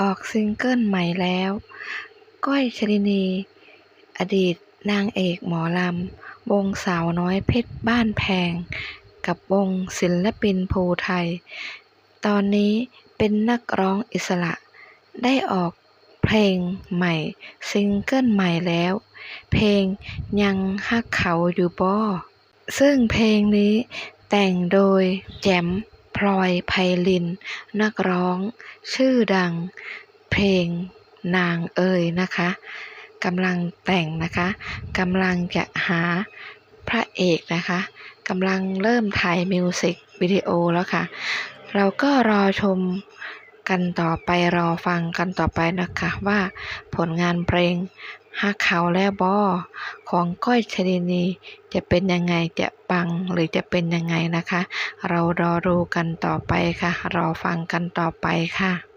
ออกซิงเกิลใหม่แล้ว ก้อยชลินี อดีตนางเอกหมอลำ วงสาวน้อยเพชรบ้านแพง กับวงศิลปินภูไทย ตอนนี้เป็นนักร้องอิสระ ได้ออกเพลงใหม่ ซิงเกิลใหม่แล้ว เพลงยังฮักเขาอยู่บ่ซึ่งเพลงนี้แต่งโดยแจม พลอยไพลิน นักร้อง ชื่อดัง เพลงนางเอ๋ยนะคะกำลังแต่งนะคะกำลังจะหาพระเอกนะคะกำลังเริ่มถ่ายมิวสิกวิดีโอแล้วค่ะ เราก็รอชม กันต่อไปรอฟังกันต่อไปนะคะว่าผลงานเพลงฮักเขาและบอของก้อยชลินีจะเป็นยังไงจะปังหรือจะเป็นยังไงนะคะ เรารอดูกันต่อไปค่ะ รอฟังกันต่อไปค่ะ